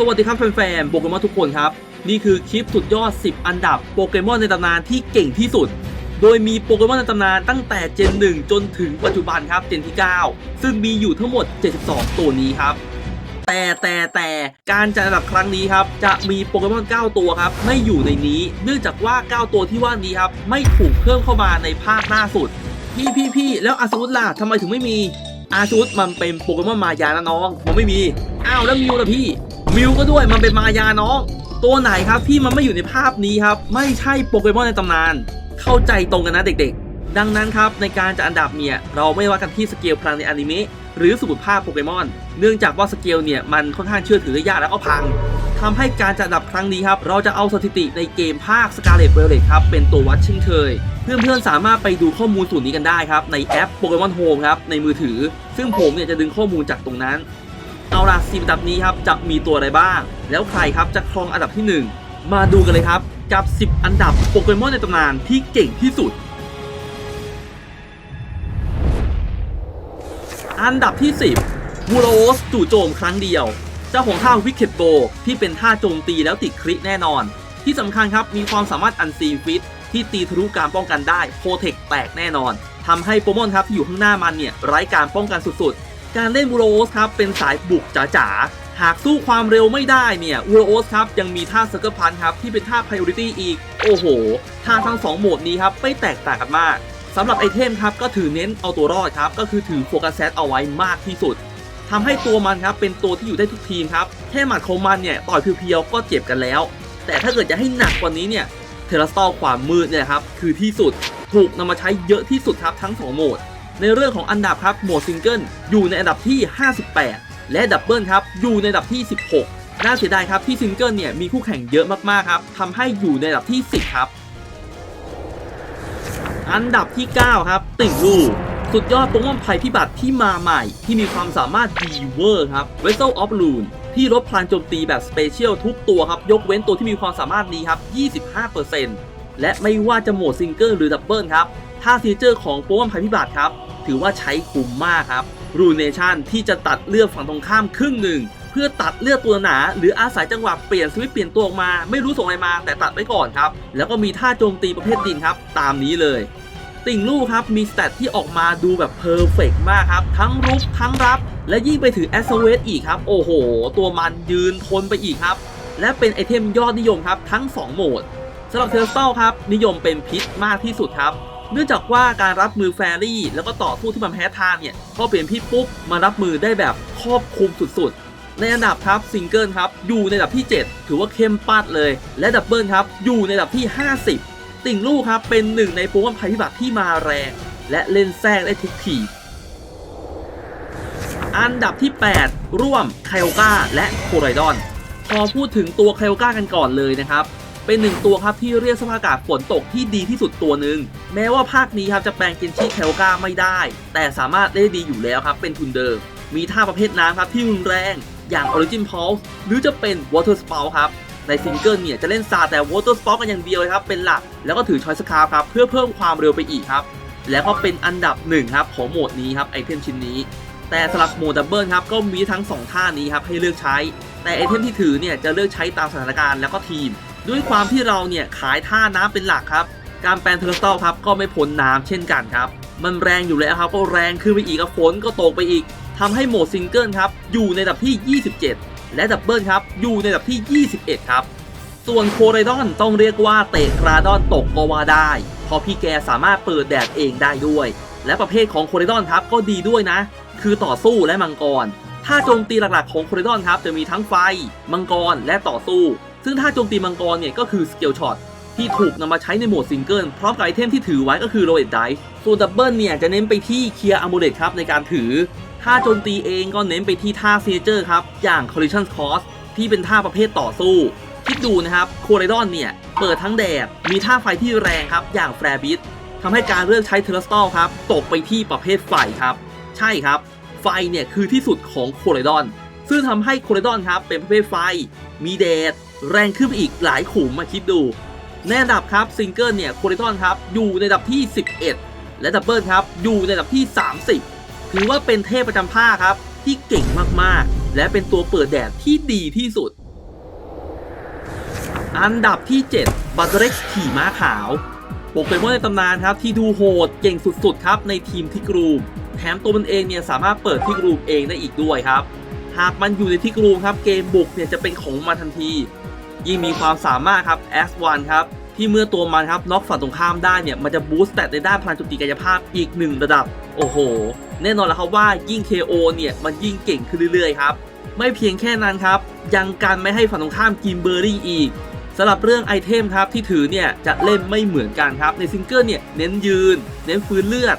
สวัสดีครับแฟนๆโปเกมอนทุกคนครับ นี่คือคลิปสุดยอด 10 อันดับโปเกมอนในตำนานที่เก่งที่สุด โดยมีโปเกมอนในตำนานตั้งแต่เจน 1 จนถึงปัจจุบันครับเจนที่ 9 ซึ่งมีอยู่ทั้งหมด 72 ตัวนี้ครับ แต่แต่แต่การจัดอันดับครั้งนี้ครับ จะมีโปเกมอน 9 ตัวครับ ไม่อยู่ในนี้ เนื่องจากว่า 9 ตัวที่ว่านี้ครับไม่ถูกเพิ่มเข้ามาในภาคหน้าสุด พี่พี่พี่แล้วอาซูดล่ะทำไมถึงไม่มีอาซูดมันเป็นโปเกมอนมายานะน้อง มันไม่มีอ้าวแล้วมิวล่ะพี่ มิวก็ด้วยมันเป็นมายาน้อง ตัวไหนครับที่มันไม่อยู่ในภาพนี้ครับ ไม่ใช่โปเกมอนในตำนาน เข้าใจตรงกันนะเด็กๆ ดังนั้นครับในการจัดอันดับเนี่ยเราไม่ว่ากันที่สเกลพลังในอนิเมะหรือสมุดภาพโปเกมอน เนื่องจากว่าสเกลเนี่ยมันค่อนข้างเชื่อถือได้ยากแล้วก็พังทำให้การจัดอันดับครั้งนี้ครับ เราจะเอาสถิติในเกมภาค Scarlet Violet ครับ เป็นตัววัดเช่นเคย เพื่อนๆสามารถไปดูข้อมูลส่วนนี้กันได้ครับ ในแอป Pokemon Home ครับ ในมือถือ ซึ่งผมเนี่ยจะดึงข้อมูลจากตรงนั้น เอาล่ะสิบอันดับนี้ครับจะมีตัวอะไรบ้าง แล้วใครครับจะครองอันดับที่ 1 มาดูกันเลยครับกับ 10 อันดับโปเกมอนในตำนานที่เก่งที่สุด อันดับที่ 10วูโรสจู่โจมครั้งเดียว เจ้าของท่าวิกเก็ตโกที่เป็นท่าโจมตีแล้วติดคริแน่นอน ที่สำคัญครับมีความสามารถอันซีฟิตที่ตีทะลุการป้องกันได้โปรเทคแตกแน่นอนทำให้โปเกมอนครับที่อยู่ข้างหน้ามันเนี่ยไร้การป้องกันสุดๆ การเล่นวูโรสครับเป็นสายบุกจ๋าๆ หากสู้ความเร็วไม่ได้เนี่ยวูโรสครับยังมีท่าเซอร์เกิลพันครับที่เป็นท่า priority อีก โอ้โห ท่าทั้ง 2 โหมดนี้ครับไม่แตกต่างกันมากสำหรับไอเทมครับก็ถือเน้นเอาตัวรอดครับก็คือถือโฟกัสเซตเอาไว้มากที่สุดทำให้ตัวมันครับเป็นตัวที่อยู่ได้ทุกทีมครับแค่หมัดของมันเนี่ยต่อยเพียวๆก็เจ็บกันแล้ว แต่ถ้าเกิดจะให้หนักกว่านี้เนี่ยเทเลสตอลความมืดเนี่ยครับคือที่สุดถูกนำมาใช้เยอะที่สุดครับทั้ง 2 โหมด ในเรื่องของอันดับครับโหมดซิงเกิลอยู่ในอันดับที่ 58 และดับเบิลครับอยู่ในอันดับที่ 16 น่าเสียดายครับที่ซิงเกิลเนี่ยมีคู่แข่งเยอะมากๆครับทำให้อยู่ในอันดับที่ 10 ครับ อันดับที่ 9 ครับ ติ่งลูสุดยอดโปเกมอนภัยพิบัติที่มาใหม่ ที่มีความสามารถดีเวอร์ครับ Vessel of Rune ที่ลดพลังโจมตีแบบสเปเชียลทุกตัวครับ ยกเว้นตัวที่มีความสามารถนี้ครับ 25%และไม่ว่าจะโหมดซิงเกิลหรือดับเบิลครับ ถ้าฟีเจอร์ของโปเกมอนภัยพิบัติครับ ถือว่าใช้คุ้มมากครับรูเนชั่นที่จะตัดเลือดฝั่งตรงข้ามครึ่งหนึ่ง เพื่อตัดเลือดตัวหนา หรืออาศัยจังหวะเปลี่ยนสวิตเปลี่ยนตัวออกมา ไม่รู้ส่งอะไรมา แต่ตัดไว้ก่อนครับ แล้วก็มีท่าโจมตีประเภทดินครับ ตามนี้เลย ติ่งลู่ครับ มีสเตตที่ออกมาดูแบบเพอร์เฟกมากครับ ทั้งรุกทั้งรับ และยิ่งไปถึงแอสเวสอีกครับ โอ้โห ตัวมันยืนทนไปอีกครับ และเป็นไอเทมยอดนิยมครับทั้ง 2 โหมดสำหรับเทอร์สตลครับนิยมเป็นพิษมากที่สุดครับ เนื่องจากว่าการรับมือแฟรี่ แล้วก็ต่อสู้ที่มันแพ้ทางเนี่ยพอเปลี่ยนพิษปุ๊บมารับมือได้แบบครอบคลุมสุดๆ ในอันดับครับซิงเกิลครับอยู่ในอันดับที่ 7 ถือว่าเข้มปัดเลย และดับเบิลครับอยู่ในอันดับที่ 50 ติ่งลู่ครับเป็นหนึ่งในโปรแกรมภัยพิบัติที่มาแรง และเล่นแทรกได้ทุกทีอันดับที่ 8 ร่วมไคโอก้าและโคไรดอน พอพูดถึงตัวไคโอก้ากันก่อนเลยนะครับ เป็นหนึ่งตัวครับที่เรียกสภาพอากาศฝนตกที่ดีที่สุดตัวหนึ่งแม้ว่าภาคนี้ครับจะแปลงเกนชิไคโอก้าไม่ได้ แต่สามารถได้ดีอยู่แล้วครับเป็นทุนเดิม มีท่าประเภทน้ำครับที่รุนแรงอย่าง Origin Pulse หรือจะเป็น Water Spout ครับในซิงเกิลเนี่ยจะเล่นซาแต่ Water Spout กันอย่างเดียวเลยครับเป็นหลักแล้วก็ถือ Choice Scarf ครับเพื่อเพิ่มความเร็วไปอีกครับแล้วก็เป็นอันดับหนึ่งครับของโหมดนี้ครับไอเทมชิ้นนี้แต่สำหรับโหมดดับเบิลครับก็มีทั้ง 2 ท่านี้ครับให้เลือกใช้ แต่ไอเทมที่ถือเนี่ยจะเลือกใช้ตามสถานการณ์แล้วก็ทีม ด้วยความที่เราเนี่ยขายท่าน้ำเป็นหลักครับ การแปลนเทอร์สตอลครับก็ไม่พ้นน้ำเช่นกันครับ มันแรงอยู่แล้วครับก็แรงขึ้นไปอีกฝนก็ตกไปอีกทำให้โหมดซิงเกิลครับอยู่ในดับที่ 27 และดับเบิลครับอยู่ในดับที่ 21 ครับ ส่วนโคเรดอนต้องเรียกว่าเตะกราดอนตกก็ว่าได้เพราะพี่แกสามารถเปิดแดดเองได้ด้วย และประเภทของโคเรดอนครับก็ดีด้วยนะ คือต่อสู้และมังกรถ้าโจมตีหลักๆของโคเรดอนครับจะมีทั้งไฟ มังกรและต่อสู้ ซึ่งถ้าโจมตีมังกรเนี่ยก็คือสเกลช็อตที่ถูกนำมาใช้ในโหมดซิงเกิลพร้อมกับไอเทมที่ถือไว้ก็คือโรเอตไดส่วนดับเบิลเนี่ยจะเน้นไปที่เคลียร์อะมูเลตครับในการถือ ถ้าโจมตีเองก็เน้นไปที่ท่าเซเจอร์ครับ อย่าง Collision Cross ที่เป็นท่าประเภทต่อสู้ คิดดูนะครับโคเรดอนเนี่ย เปิดทั้งแดด มีท่าไฟที่แรงครับ อย่างแฟร์บิททำให้การเลือกใช้เทเลสตอลครับ ตกไปที่ประเภทไฟครับ ใช่ครับ ไฟเนี่ยคือที่สุดของโคเรดอน ซึ่งทำให้โคเรดอนครับเป็นประเภทไฟ มีแดด แรงขึ้นไปอีกหลายขุมมาคิดดูในอันดับครับซิงเกิลเนี่ยโคเรดอนครับอยู่ในอันดับที่ 11 และดับเบิลครับอยู่ในอันดับที่ 30 ถือว่าเป็นเทพประจำภาคครับที่เก่งมากๆ และเป็นตัวเปิดแดดที่ดีที่สุด อันดับที่ 7 บัตเร็กขี่ม้าขาวโปเกมอนในตำนานครับที่ดูโหดเก่งสุดๆครับในทีมทิกรูมแถมตัวมันเองเนี่ยสามารถเปิดทิกรูมเองได้อีกด้วยครับ หากมันอยู่ในทิกรูมครับเกมบุกเนี่ยจะเป็นของมันทันที ยิ่งมีความสามารถครับ S1 ครับที่เมื่อตัวมันครับน็อกฝั่งตรงข้ามได้เนี่ยมันจะบูสต์แตทในด้านพลังจมตีกายภาพอีกหนึ่งระดับ โอ้โห แน่นอนแล้วครับว่ายิ่ง KO เนี่ยมันยิ่งเก่งขึ้นเรื่อยๆครับ ไม่เพียงแค่นั้นครับ ยังกันไม่ให้ฝั่งตรงข้ามกินเบอร์รี่อีกสำหรับเรื่องไอเทมครับที่ถือเนี่ยจะเล่นไม่เหมือนกันครับ ในซิงเกิลเนี่ยเน้นยืน เน้นฟื้นเลือด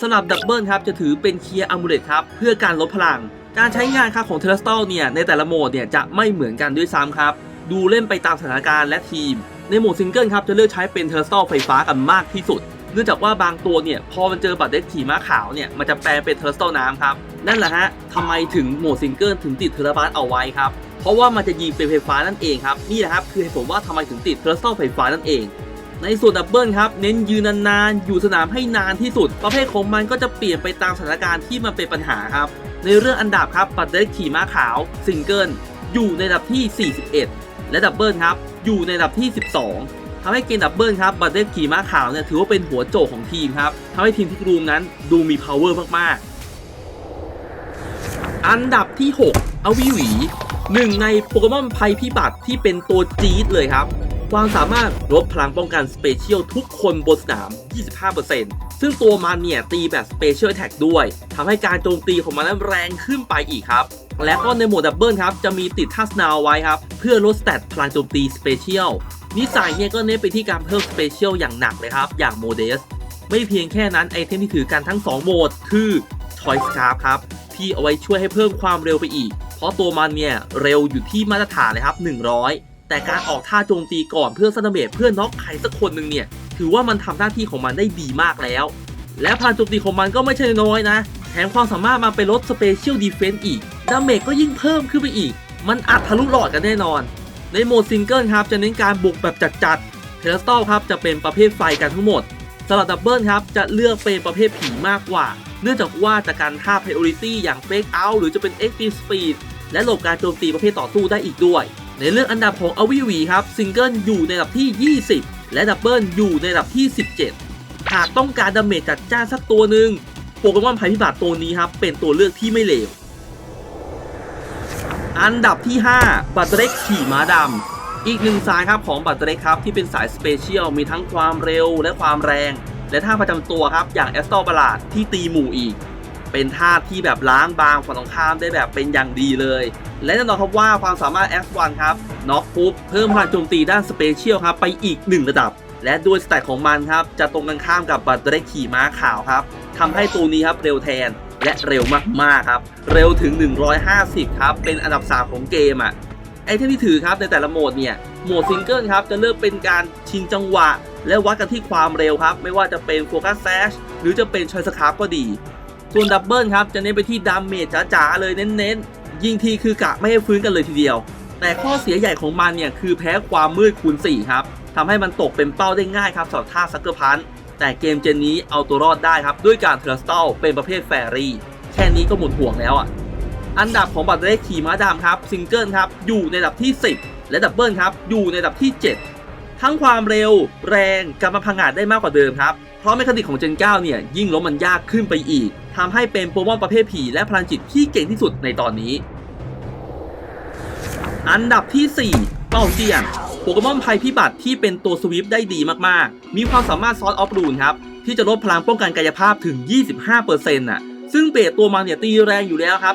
สำหรับดับเบิลครับจะถือเป็นเคลียร์อัมูเลตครับเพื่อการลดพลัง การใช้งานครับของเทเลสตอลเนี่ยในแต่ละโหมดเนี่ยจะไม่เหมือนกันด้วยซ้ำครับ ดูเล่นไปตามสถานการณ์และทีม ในโหมดซิงเกิลครับจะเลือกใช้เป็นเทเลสตอลไฟฟ้ากันมากที่สุด เนื่องจากว่าบางตัวเนี่ยพอมันเจอบัตรเด็กขี่ม้าขาวเนี่ยมันจะแปลงเป็นเทเลสตอลน้ำครับ นั่นแหละฮะทำไมถึงโหมดซิงเกิลถึงติดเทเลบัสเอาไว้ครับ เพราะว่ามันจะยิงเป็นไฟฟ้านั่นเองครับนี่แหละครับคือเหตุผลว่าทำไมถึงติดเทเลสตอลไฟฟ้านั่นเองในส่วนดับเบิลครับ เน้นยืนนานๆ อยู่สนามให้นานที่สุด ประเภทของมันก็จะเปลี่ยนไปตามสถานการณ์ที่มันเป็นปัญหาครับ ในเรื่องอันดับครับบัตเด็กขี่ม้าขาว ซิงเกิล อยู่ในอันดับที่ 41 และดับเบิลครับอยู่ในดับที่ 12ทำให้เกมดับเบิลครับบัตเดอร์ขี่ม้าขาวเนี่ยถือว่าเป็นหัวโจกของทีมครับทำให้ทีมทิกรูมนั้นดูมี power มากๆ อันดับที่ 6 อวิหวีหนึ่งในโปเกมอนภัยพิบัติที่เป็นตัวจี๊ดเลยครับความสามารถลดพลังป้องกันสเปเชียลทุกคนบนสนาม 25%ซึ่งตัวมันเนี่ยตีแบบสเปเชียลแท็กด้วย ทำให้การโจมตีของมันนั้นแรงขึ้นไปอีกครับ และก็ในโหมดดับเบิลครับ จะมีติดท่าสนาวไว้ครับ เพื่อลดสเตตพลังโจมตีสเปเชียลนิสัยเนี่ยก็เน้นไปที่การเพิ่มสเปเชียลอย่างหนักเลยครับ อย่างโมเดส ไม่เพียงแค่นั้นไอเทมที่ถือกันทั้ง 2 โหมด คือ Choice c a r ครับ ที่เอาไว้ช่วยให้เพิ่มความเร็วไปอีก เพราะตัวมันเนี่ยเร็วอยู่ที่มาตรฐานเลยครับ 100 แต่การออกท่าโจมตีก่อนเพื่อซันเมจเพื่อน็อกใครสักคนหนึ่งเนี่ยถือว่ามันทำหน้าที่ของมันได้ดีมากแล้ว และพลังโจมตีของมันก็ไม่ใช่น้อยนะ แถมความสามารถมาไปลดสเปเชียลดีเฟนต์อีก ดาเมจก็ยิ่งเพิ่มขึ้นไปอีก มันอัดทะลุหลอดกันแน่นอน ในโหมดซิงเกิลครับจะเน้นการบุกแบบจัดๆ เทเลสตอลครับจะเป็นประเภทไฟกันทั้งหมดสำหรับดับเบิลครับจะเลือกเป็นประเภทผีมากกว่า เนื่องจากว่าจากการท่า priority อย่าง fake out หรือจะเป็น active speed และหลบการโจมตีประเภทต่อสู้ได้อีกด้วย ในเรื่องอันดับของอวิวีครับซิงเกิลอยู่ในอันดับที่ 20 และดับเบิลอยู่ในอันดับที่ 17 หากต้องการดาเมจจัดจ้านสักตัวหนึ่งโปเกมอนภัยพิบัติตัวนี้ครับเป็นตัวเลือกที่ไม่เลว อันดับที่ 5 บัตเตอร์เล็กขี่ม้าดำ อีกหนึ่งสายครับของบัตเตอร์เล็กครับที่เป็นสายสเปเชียลมีทั้งความเร็วและความแรง และท่าประจำตัวครับอย่างแอสตอร์บลาดที่ตีหมู่อีก เป็นท่าที่แบบล้างบางฝั่งตรงข้ามได้แบบเป็นอย่างดีเลย และแน่นอนครับว่าความสามารถ S1 ครับน็อกปุ๊บเพิ่มพลังโจมตีด้านสเปเชียลครับไปอีก 1 ระดับ และด้วยสแตทของมันครับจะตรงกันข้ามกับบัตเตอร์เล็กขี่ม้าขาวครับทำให้ตัวนี้ครับเร็วแทน และเร็วมากๆครับ เร็วถึง 150 ครับ เป็นอันดับ 3 ของเกมอะไอเทมที่ถือครับในแต่ละโหมดเนี่ยโหมดซิงเกิลครับจะเลือกเป็นการชิงจังหวะ และวัดกันที่ความเร็วครับ ไม่ว่าจะเป็นโฟกัสแซชหรือจะเป็นชอยสคาร์ก็ดี ส่วนดับเบิลครับจะเน้นไปที่ดามเมจจ๋าๆเลยเน้นๆ ยิงทีคือกะไม่ให้ฟื้นกันเลยทีเดียว แต่ข้อเสียใหญ่ของมันเนี่ยคือแพ้ความมืดคูณ4ครับทำให้มันตกเป็นเป้าได้ง่ายครับสำหรับท่าซักเกอร์พัน แต่เกมเจนนี้เอาตัวรอดได้ครับ ด้วยการเทอร์สตอลเป็นประเภทแฟรี่ แค่นี้ก็หมดห่วงแล้วอะ อันดับของบัตรเลขขี่ม้าดำครับซิงเกิลครับอยู่ในอันดับที่ 10 และดับเบิลครับอยู่ในอันดับที่ 7 ทั้งความเร็ว แรงกำลังพังอาจได้มากกว่าเดิมครับเพราะเมคานิกของเจน 9 เนี่ยยิ่งล้มมันยากขึ้นไปอีกทำให้เป็นโปรโมอนประเภทผีและพลังจิตที่เก่งที่สุดในตอนนี้ อันดับที่ 4 เป้าเจียน โปเกมอนภัยพิบัติที่เป็นตัวสวิฟได้ดีมากๆ มีความสามารถซอสออฟรูนครับ ที่จะลดพลังป้องกันกายภาพถึง 25%น่ะ ซึ่งเบสตัวมันเนี่ยตีแรงอยู่แล้วครับ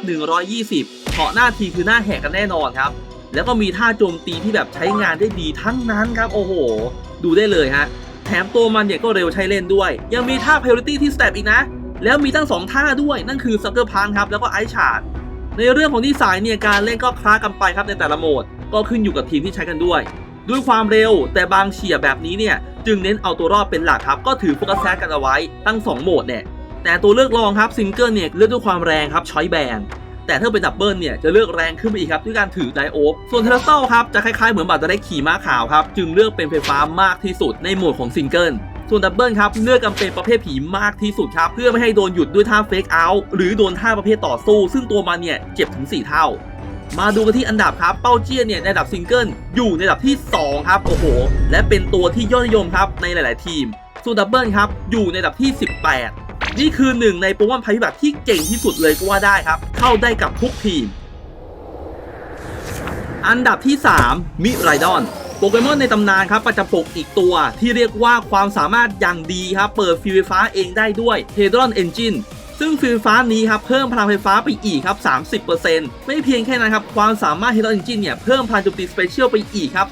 120เกาะหน้าทีคือหน้าแหกกันแน่นอนครับ แล้วก็มีท่าโจมตีที่แบบใช้งานได้ดีทั้งนั้นครับ โอ้โห ดูได้เลยฮะ แถมตัวมันเนี่ยก็เร็วใช้เล่นด้วย ยังมีท่า priority ที่สเตปอีกนะ แล้วมีตั้ง 2 ท่าด้วย นั่นคือ Sucker Punch ครับ แล้วก็ Ice Shard ในเรื่องของนิสัยเนี่ยการเล่นก็คล้ากันไปครับในแต่ละโหมด ก็ขึ้นอยู่กับทีมที่ใช้กันด้วย ด้วยความเร็วแต่บางเฉียบแบบนี้เนี่ย จึงเน้นเอาตัวรอดเป็นหลักครับ ก็ถือโฟกัสแซกกันเอาไว้ตั้ง 2 โหมดเนี่ย แต่ตัวเลือกรองครับซิงเกิลเนี่ยเลือกด้วยความแรงครับช้อยแบนแต่ถ้าเป็นดับเบิลเนี่ยจะเลือกแรงขึ้นไปอีกครับด้วยการถือไดโอ๊กส่วนเทเลสโตครับจะคล้ายๆเหมือนบัตรได้ขี่ม้าขาวครับจึงเลือกเป็นไฟฟ้ามากที่สุดในโหมดของซิงเกิลส่วนดับเบิลครับเลือกกันเป็นประเภทผีมากที่สุดครับเพื่อไม่ให้โดนหยุดด้วยท่าเฟกเอาท์หรือโดนท่าประเภทต่อสู้ ซึ่งตัวมันเนี่ยเจ็บถึง 4 เท่า มาดูกันที่อันดับครับ เป้าเจี้ยนเนี่ยในอันดับซิงเกิลอยู่ในอันดับที่ 2 ครับ โอ้โห และเป็นตัวที่ยอดนิยมครับในหลาย ๆ ทีมส่วนดับเบิลครับอยู่ในอันดับที่ 18 นี่คือหนึ่งในโปเกมอนภัยพิบัติที่เก่งที่สุดเลยก็ว่าได้ครับ เข้าได้กับทุกทีม อันดับที่ 3 มิไรดอนโปเกมอนในตำนานครับประจำปกอีกตัวที่เรียกว่าความสามารถอย่างดีครับ เปิดฟิวไฟฟ้าเองได้ด้วย h e d r o n Engine ซึ่งฟิวฟ้านี้ครับเพิ่มพลังไฟฟ้าไปอีกครับ 30%ไม่เพียงแค่นั้นครับ ความสามารถ h e d r o n Engine เนี่ยเพิ่มพลังโจมตีสเปเชียลไปอีกครับ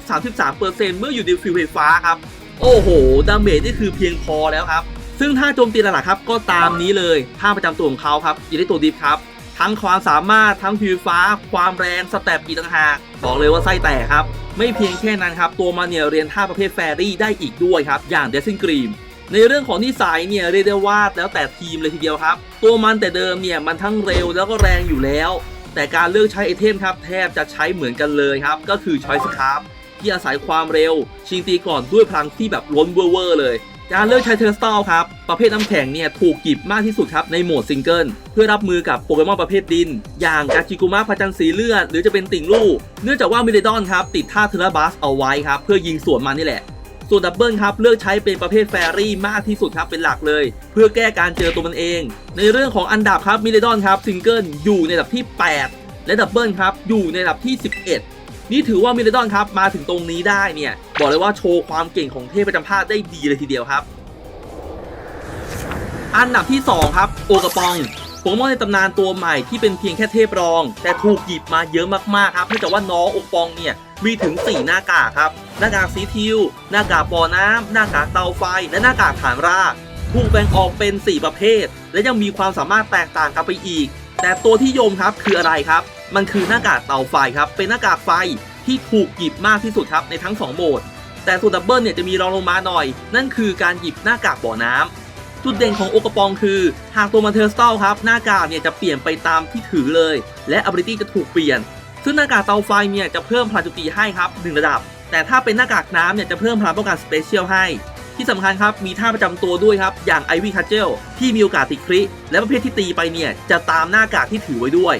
33%เมื่ออยู่ในฟิวไฟฟ้าครับ โอ้โห ดาเมจนี่คือเพียงพอแล้วครับ ซึ่งถ้าโจมตีหลักครับก็ตามนี้เลยท่าประจำตัวของเขาครับยินดีตัวดิฟครับ ทั้งความสามารถทั้งฟิวฟ้า ความแรงสแตปอีกต่างหากบอกเลยว่าไส้แตกครับไม่เพียงแค่นั้นครับตัวมันเนี่ยเรียนท่าประเภทแฟรี่ได้อีกด้วยครับอย่างเดซินกรีม ในเรื่องของนิสัยเนี่ยเรียกได้ว่าแล้วแต่ทีมเลยทีเดียวครับ ตัวมันแต่เดิมเนี่ยมันทั้งเร็วแล้วก็แรงอยู่แล้ว แต่การเลือกใช้ไอเทมครับแทบจะใช้เหมือนกันเลยครับ ก็คือชอยส์ครับที่อาศัยความเร็ว ชิงตีก่อนด้วยพลังที่แบบล้นเวอร์เลย การเลือกใช้เทอร์สตอลครับ ประเภทน้ำแข็งเนี่ยถูกหยิบมากที่สุดครับในโหมดซิงเกิลเพื่อรับมือกับโปเกมอนประเภทดิน อย่างกาจิกุมะพระจันทร์สีเลือด หรือจะเป็นติ่งลู่เนื่องจากว่ามิเรดอนครับติดท่าเทอร์บัสเอาไว้ครับ เพื่อยิงสวนมันนี่แหละ ส่วนดับเบิลครับเลือกใช้เป็นประเภทแฟรี่มากที่สุดครับเป็นหลักเลย เพื่อแก้การเจอตัวมันเอง ในเรื่องของอันดับครับมิเรดอนครับซิงเกิลอยู่ในอันดับที่ 8 และดับเบิลครับอยู่ในอันดับที่ 11 นี่ถือว่ามิเรดอนครับมาถึงตรงนี้ได้เนี่ยบอกเลยว่าโชว์ความเก่งของเทพประจำภาคได้ดีเลยทีเดียวครับ อันดับที่ 2 ครับโอกระปองโปเกมอนในตำนานตัวใหม่ที่เป็นเพียงแค่เทพรอง แต่ถูกหยิบมาเยอะมากๆครับเนื่องจากว่าน้องโอกระปองเนี่ย มีถึง 4 หน้ากากครับ หน้ากากสีทิว หน้ากากปอน้ำหน้ากากเตาไฟ และหน้ากากฐานรากถูกแบ่งออกเป็น 4 ประเภท และยังมีความสามารถแตกต่างกันไปอีก แต่ตัวที่โยมครับคืออะไรครับ มันคือหน้ากากเตาไฟครับ เป็นหน้ากากไฟที่ถูกหยิบมากที่สุดครับในทั้ง 2 โหมด แต่ส่วนดับเบิลเนี่ยจะมีรองลงมาหน่อย นั่นคือการหยิบหน้ากากบ่อน้ำจุดเด่นของโอกระปองคือ หากตัวมันเทอร์สตอลครับ หน้ากากเนี่ยจะเปลี่ยนไปตามที่ถือเลย และ ability จะถูกเปลี่ยน ซึ่งหน้ากากเตาไฟเนี่ยจะเพิ่มพลังจมตีให้ครับ1ระดับ แต่ถ้าเป็นหน้ากากน้ำเนี่ยจะเพิ่มพลังป้องกันสเปเชียลให้ ที่สำคัญครับมีท่าประจำตัวด้วยครับ อย่างไอวี่คัจเจลที่มีโอกาสติดคริและประเภทที่ตีไปเนี่ยจะตามหน้ากากที่ถือไว้ด้วย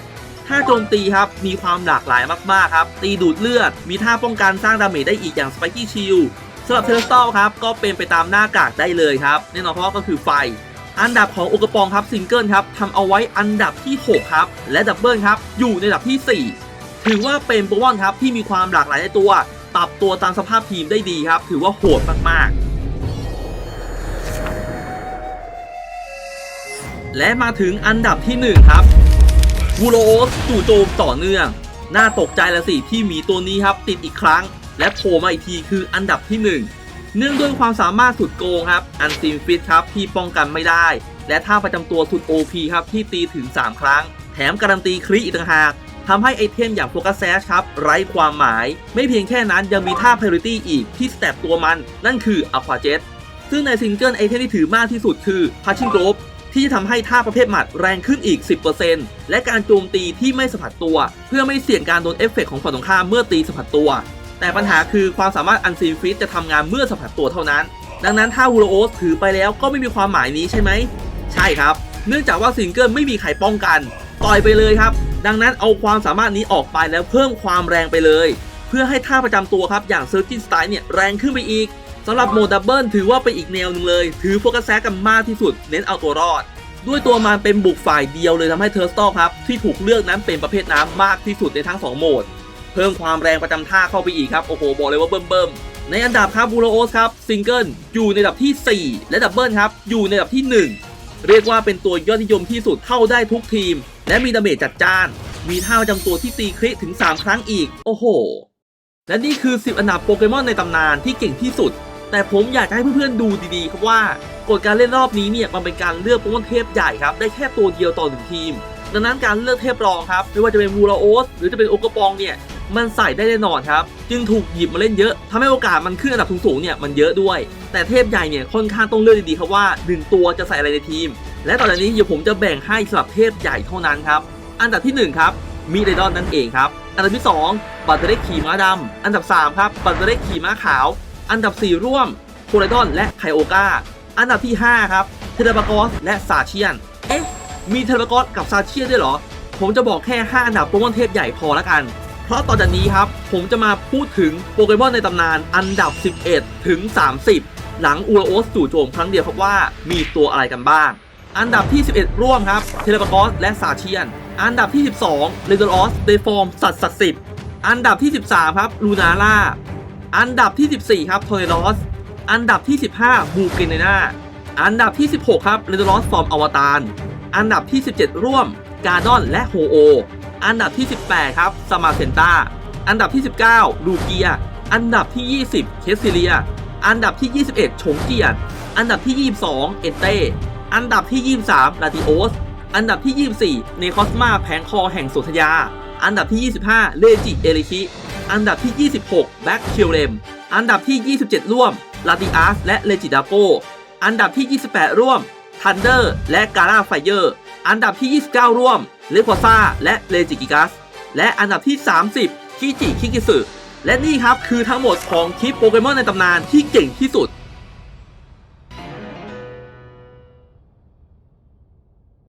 ท่าโจมตีครับมีความหลากหลายมากๆครับ ตีดูดเลือด มีท่าป้องกันสร้างดาเมจได้อีกอย่างสไปกี้ชิลสำหรับเทอร์สตอลครับก็เป็นไปตามหน้ากากได้เลยครับแน่นอนเพราะว่าก็คือไฟอันดับของโอกระปองครับซิงเกิลครับทำเอาไว้อันดับที่ 6 ครับ และดับเบิลครับ อยู่ในอันดับที่ 4 ถือว่าเป็นโปเกมอนครับที่มีความหลากหลายในตัว ปรับตัวตามสภาพทีมได้ดีครับ ถือว่าโหดมากๆและมาถึงอันดับที่ 1 ครับวูโรสจู่โจมต่อเนื่อง น่าตกใจละสิที่หมีตัวนี้ครับ ติดอีกครั้ง และโผล่มาอีกทีคืออันดับที่ 1 เนื่องด้วยความสามารถสุดโกงครับ อันซีมฟิตครับที่ป้องกันไม่ได้ และท่าประจำตัวสุด OP ครับที่ตีถึง 3 ครั้ง แถมการันตีคริอีกต่างหาก ทำให้ไอเทมอย่างโฟกัสแซชครับไร้ความหมาย ไม่เพียงแค่นั้นยังมีท่า Priority อีกที่สเต็ปตัวมัน นั่นคือ Aqua Jet ซึ่งในซิงเกิลไอเทมที่ถือมากที่สุดคือ Punching Globe ที่จะทำให้ท่าประเภทหมัดแรงขึ้นอีก 10%และการโจมตีที่ไม่สัมผัสตัว เพื่อไม่เสี่ยงการโดนเอฟเฟกต์ของฝั่งตรงข้ามเมื่อตีสัมผัสตัว แต่ปัญหาคือความสามารถอันซีนฟิตจะทำงานเมื่อสัมผัสตัวเท่านั้น ดังนั้นถ้าวูโรโอสถือไปแล้วก็ไม่มีความหมายนี้ใช่ไหม ใช่ครับ เนื่องจากว่าซิงเกิลไม่มีใครป้องกัน ต่อยไปเลยครับ ดังนั้นเอาความสามารถนี้ออกไปแล้วเพิ่มความแรงไปเลย เพื่อให้ท่าประจำตัวครับอย่างเซอร์จินสไตล์เนี่ยแรงขึ้นไปอีกสำหรับโหมดดับเบิลถือว่าเป็นอีกแนวหนึ่งเลย ถือโฟกัสแซกันมากที่สุด เน้นเอาตัวรอด ด้วยตัวมันเป็นบุกฝ่ายเดียวเลยทำให้เทอร์สตอลครับที่ถูกเลือกนั้นเป็นประเภทน้ำมากที่สุดในทั้ง 2 โหมด เพิ่มความแรงประจำท่าเข้าไปอีกครับโอ้โหบอกเลยว่าเบิ่มเบิ่มๆในอันดับครับบูโรโอสครับซิงเกิลอยู่ในอันดับที่ 4 และดับเบิลครับอยู่ในอันดับที่ 1 เรียกว่าเป็นตัว ยอดนิยมที่สุดเข้าได้ทุกทีม และมีดาเมจจัดจ้าน มีท่าประจำตัวที่ตีคริถึง 3 ครั้งอีก โอ้โห และนี่คือ 10 อันดับโปเกมอนในตำนานที่เก่งที่สุด แต่ผมอยากจะให้เพื่อนๆดูดีๆ ครับว่ากฎการเล่นรอบนี้เนี่ยมันเป็นการเลือกโปเกมอนเทพใหญ่ครับ ได้แค่ตัวเดียวต่อหนึ่งทีม ดังนั้นการเลือกเทพรองครับ ไม่ว่าจะเป็นวูราโอสหรือจะเป็นโอกระปองเนี่ยมันใส่ได้แน่นอนครับ จึงถูกหยิบมาเล่นเยอะทำให้โอกาสมันขึ้นอันดับสูงๆเนี่ยมันเยอะด้วย แต่เทพใหญ่เนี่ยค่อนข้างต้องเลือกดีๆครับว่าหนึ่งตัวจะใส่อะไรในทีม และตอจากนี้เดี๋ยวผมจะแบ่งให้สำหรับเทพใหญ่เท่านั้นครับ อันดับที่หนึ่งครับมีเรดอนนั่นเองครับ อันดับที่สองบัตเตอร์เล็กขี่ม้าดำ อันดับสามครับ บัตเตอร์เล็กขี่ม้าขาว อันดับสี่ร่วมโคไรดอนและไคโอกาอันดับที่ 5 ครับ เทเลบากอสและซาเชียน เอ๊ะ มีเทเลบากอสกับซาเชียนด้วยเหรอ ผมจะบอกแค่ 5 อันดับโปเกมอนเทพใหญ่พอละกัน เพราะต่อจากนี้ครับ ผมจะมาพูดถึงโปเกมอนในตำนานอันดับ 11 ถึง 30 หลังอูราโอสจู่โจมครั้งเดียวครับว่ามีตัวอะไรกันบ้าง อันดับที่ 11 ร่วมครับ เทเลปากอสและซาเชียน อันดับที่ 12เลโดออสเดฟอร์มสัตว์ศักดิ์สิทธิ์อันดับที่ 13 ครับลูนาร่า อันดับที่ 14 ครับโทเรลอส อันดับที่ 15บูเกเนนาอันดับที่ 16 ครับเรดลอสฟอร์มอวตาร อันดับที่ 17 ร่วมกาดอนและโฮโอ อันดับที่ 18 ครับสมาเซนตาอันดับที่ 19 ลูเกีย อันดับที่ 20 เคสซิเลีย อันดับที่ 21 ชงเจียนอันดับที่ 22 เอนเต้ อันดับที่ 23ลาติโอส อันดับที่ 24 เนคอสมาแผงคอแห่งสุทยา อันดับที่ 25 เลจิเอริชิอันดับที่ 26 แบ็กคิวเลม อันดับที่ 27 ร่วม ลาติอาส และเลจิดาโก อันดับที่ 28 ร่วม ทันเดอร์ และกา a าไฟเยอร์ อันดับที่ 29 ร่วม เลควาซาและเลจิกิกัส และอันดับที่ 30 คิจิคิกิสึ และนี่ครับคือทั้งหมดของคลิปโปเกมอนในตำนานที่เก่งที่สุด